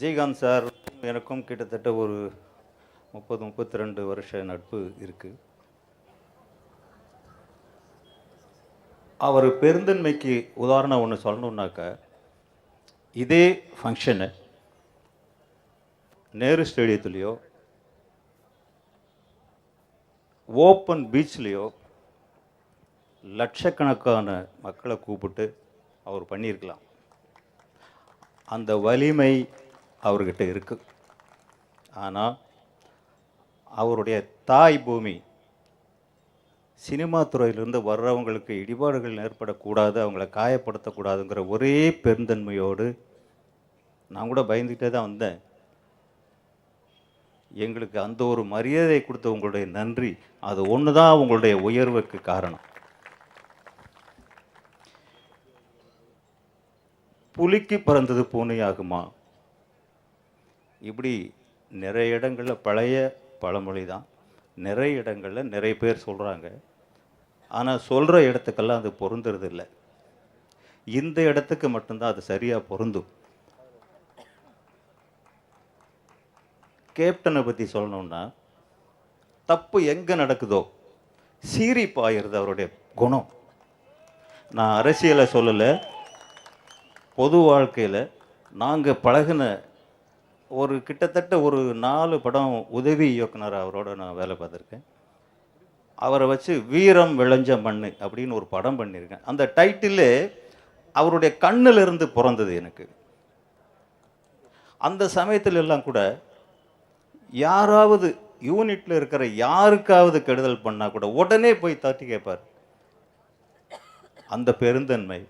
Vijayakanth sir எனக்கும் கிட்டத்தட்ட ஒரு முப்பது முப்பத்தி ரெண்டு வருஷ நட்பு இருக்குது அவர் பெருந்தன்மைக்கு உதாரணம் ஒன்று சொல்லணுன்னாக்க இதே ஃபங்க்ஷனை நேரு ஸ்டேடியத்துலேயோ ஓப்பன் பீச்லேயோ லட்சக்கணக்கான மக்களை கூப்பிட்டு அவர் பண்ணியிருக்கலாம். அந்த வலிமை அவர்கிட்ட இருக்கு. ஆனால் அவருடைய தாய் பூமி சினிமா துறையிலிருந்து வர்றவங்களுக்கு இடிபாடுகள் ஏற்படக்கூடாது அவங்கள காயப்படுத்தக்கூடாதுங்கிற ஒரே பெருந்தன்மையோடு நான் கூட பயந்துகிட்டே தான் வந்தேன். எங்களுக்கு அந்த ஒரு மரியாதை கொடுத்த உங்களுடைய நன்றி அது ஒன்று தான் உங்களுடைய உயர்வுக்கு காரணம். புலிக்கு பிறந்தது பூனையாகுமா? இப்படி நிறைய இடங்களில் பழைய பழமொழி தான். நிறைய இடங்களில் நிறைய பேர் சொல்கிறாங்க ஆனால் சொல்கிற இடத்துக்கெல்லாம் அது பொருந்துறது இல்லை. இந்த இடத்துக்கு மட்டும்தான் அது சரியாக பொருந்தும். கேப்டனை பற்றி சொல்லணும்னா தப்பு எங்கே நடக்குதோ சீறி பாயிருது அவருடைய குணம். நான் அரசியலை சொல்லலை. பொது வாழ்க்கையில் நாங்கள் பழகின ஒரு கிட்டத்தட்ட ஒரு நாலு படம் உதவி இயக்குனர் அவரோட நான் வேலை பார்த்துருக்கேன். அவரை வச்சு வீரம் விளைஞ்ச மண் அப்படின்னு ஒரு படம் பண்ணியிருக்கேன். அந்த டைட்டிலே அவருடைய கண்ணிலிருந்து பிறந்தது எனக்கு. அந்த சமயத்தில் எல்லாம் கூட யாராவது யூனிட்டில் இருக்கிற யாருக்காவது கெடுதல் பண்ணால் கூட உடனே போய் தட்டி கேட்பார் அந்த பெருந்தன்மை